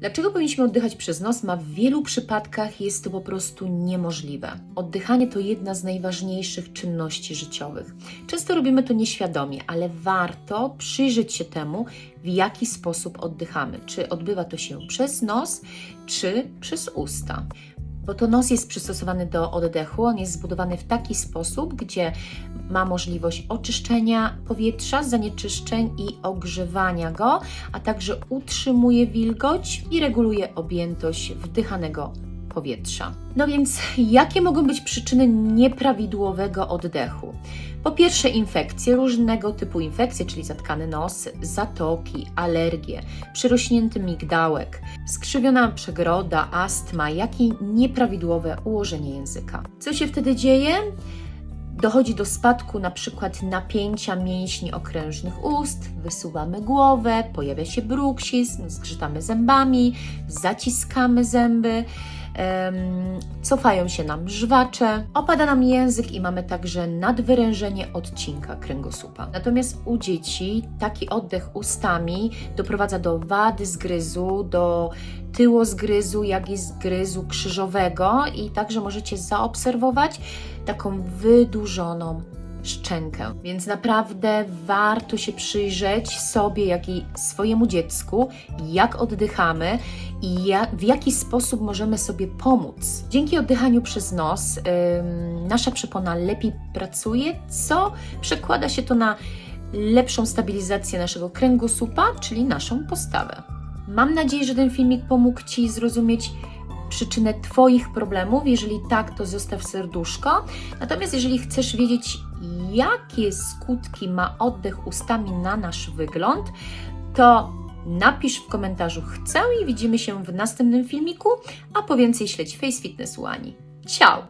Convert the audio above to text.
Dlaczego powinniśmy oddychać przez nos? Ma w wielu przypadkach jest to po prostu niemożliwe. Oddychanie to jedna z najważniejszych czynności życiowych. Często robimy to nieświadomie, ale warto przyjrzeć się temu, w jaki sposób oddychamy. Czy odbywa to się przez nos, czy przez usta. Bo to nos jest przystosowany do oddechu, on jest zbudowany w taki sposób, gdzie ma możliwość oczyszczenia powietrza, zanieczyszczeń i ogrzewania go, a także utrzymuje wilgoć i reguluje objętość wdychanego powietrza. No więc, jakie mogą być przyczyny nieprawidłowego oddechu? Po pierwsze, infekcje, różnego typu infekcje, czyli zatkany nos, zatoki, alergie, przyrośnięty migdałek, skrzywiona przegroda, astma, jak i nieprawidłowe ułożenie języka. Co się wtedy dzieje? Dochodzi do spadku na przykład napięcia mięśni okrężnych ust, wysuwamy głowę, pojawia się bruksizm, zgrzytamy zębami, zaciskamy zęby, cofają się nam żwacze, opada nam język i mamy także nadwyrężenie odcinka kręgosłupa. Natomiast u dzieci taki oddech ustami doprowadza do wady zgryzu, do tyłozgryzu, jak i zgryzu krzyżowego i także możecie zaobserwować taką wydłużoną szczękę. Więc naprawdę warto się przyjrzeć sobie, jak i swojemu dziecku, jak oddychamy i w jaki sposób możemy sobie pomóc. Dzięki oddychaniu przez nos nasza przepona lepiej pracuje, co przekłada się to na lepszą stabilizację naszego kręgosłupa, czyli naszą postawę. Mam nadzieję, że ten filmik pomógł Ci zrozumieć przyczynę Twoich problemów. Jeżeli tak, to zostaw serduszko. Natomiast jeżeli chcesz wiedzieć, jakie skutki ma oddech ustami na nasz wygląd, to napisz w komentarzu chcę i widzimy się w następnym filmiku, a po więcej śledź Face Fitness Łani. Ciao!